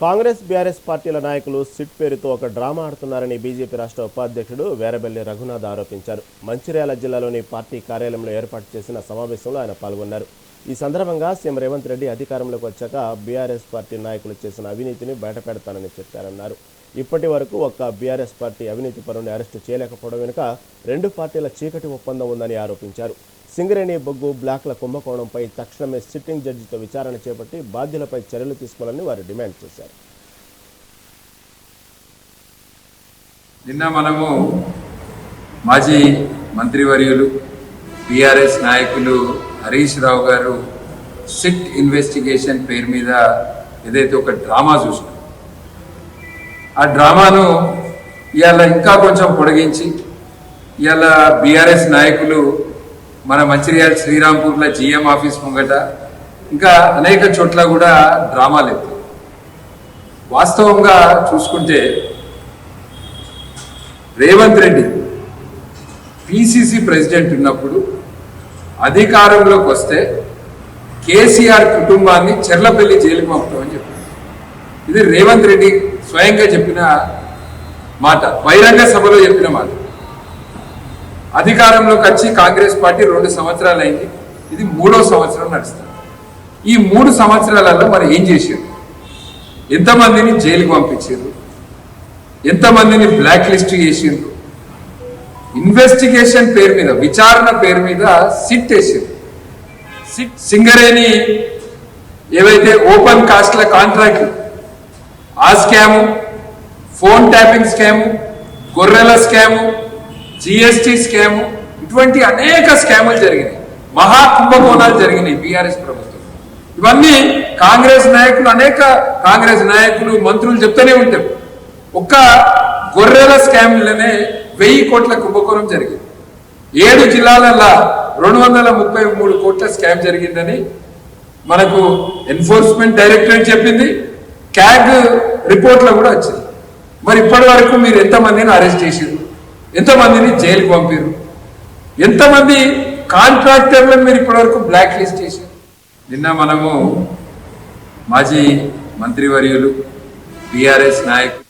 Congress BRS పార్టీల నాయకులు SIT పేరుతో ఒక డ్రామా ఆడుతున్నారని బీజేపీ రాష్ట్ర ఉపాధ్యక్షుడు వేరబెల్లి రఘునాథ్ ఆరోపించారు. మంచిర్యాల జిల్లాలోని పార్టీ కార్యాలయంలో ఏర్పాటు చేసిన సమావేశంలో ఆయన పాల్గొన్నారు. ఈ సందర్భంగా సీఎం రేవంత్ రెడ్డి అధికారంలోకి వచ్చాక బీఆర్ఎస్ పార్టీ నాయకులు చేసిన అవినీతిని బయటపెడతానని చెప్పారన్నారు. ఇప్పటి వరకు ఒక్క బీఆర్ఎస్ పార్టీ అవినీతి పరుని అరెస్టు చేయలేకపోవడం వెనుక రెండు పార్టీల చీకటి ఒప్పందం ఉందని ఆరోపించారు. సింగరేణి బొగ్గు బ్లాక్ల కుంభకోణంపై తక్షణమే సిట్టింగ్ జడ్జితో విచారణ చేపట్టి బాధ్యులపై చర్యలు తీసుకోవాలని వారు డిమాండ్ చేశారు. నిన్న మనము మాజీ మంత్రివర్యులు బీఆర్ఎస్ నాయకులు హరీష్ రావు గారు సిట్ ఇన్వెస్టిగేషన్ పేరు మీద ఏదైతే ఒక డ్రామా చూసినాం. ఆ డ్రామాను ఇవాళ ఇంకా కొంచెం పొడిగించి ఇవాళ బీఆర్ఎస్ నాయకులు మన మంచిర్యాల శ్రీరాంపూర్లో జిఎం ఆఫీస్ ముంగట ఇంకా అనేక చోట్ల కూడా డ్రామాలు ఎత్తాయి. వాస్తవంగా చూసుకుంటే రేవంత్ రెడ్డి పిసిసి ప్రెసిడెంట్ ఉన్నప్పుడు అధికారంలోకి వస్తే కేసీఆర్ కుటుంబాన్ని చెర్లపల్లి జైలుకి పంపుతామని చెప్పారు. ఇది రేవంత్ రెడ్డి స్వయంగా చెప్పిన మాట బహిరంగ సభలో చెప్పిన మాట. అధికారంలోకి వచ్చి కాంగ్రెస్ పార్టీ రెండు సంవత్సరాలు అయింది ఇది మూడో సంవత్సరం నడుస్తుంది. ఈ మూడు సంవత్సరాలలో మరి ఏం చేశారు? ఎంతమందిని జైలుకు పంపించారు? ఎంతమందిని బ్లాక్ లిస్ట్ చేసిండ్రు? ఇన్వెస్టిగేషన్ పేరు మీద విచారణ పేరు మీద సిట్ వేసిండ్రు. సిట్ సింగరేణి ఏవైతే ఓపెన్ కాస్ట్ల కాంట్రాక్ట్ ఆ స్కాము ఫోన్ ట్యాపింగ్ స్కాము గొర్రెల స్కాము జిఎస్టీ స్కాము ఇటువంటి అనేక స్కాములు జరిగినాయి. మహా కుంభకోణాలు జరిగినాయి బీఆర్ఎస్ ప్రభుత్వం. ఇవన్నీ కాంగ్రెస్ నాయకులు అనేక కాంగ్రెస్ నాయకులు మంత్రులు చెప్తూనే ఉంటారు. ఒక్క గొర్రెల స్కామ్లనే వెయ్యి కోట్ల కుంభకోణం జరిగింది. ఏడు జిల్లాలల్లా రెండు వందల ముప్పై మూడు కోట్ల స్కామ్ జరిగిందని మనకు ఎన్ఫోర్స్మెంట్ డైరెక్టరేట్ చెప్పింది. క్యాగ్ రిపోర్ట్లో కూడా వచ్చింది. మరి ఇప్పటి వరకు మీరు ఎంతమందిని అరెస్ట్ చేసిండ్రు ఎంతమందిని జైలుకు పంపారు ఎంతమంది కాంట్రాక్టర్లను మీరు ఇప్పటివరకు బ్లాక్ లిస్ట్ చేశారు. నిన్న మనము మాజీ మంత్రివర్యులు బీఆర్ఎస్ నాయకులు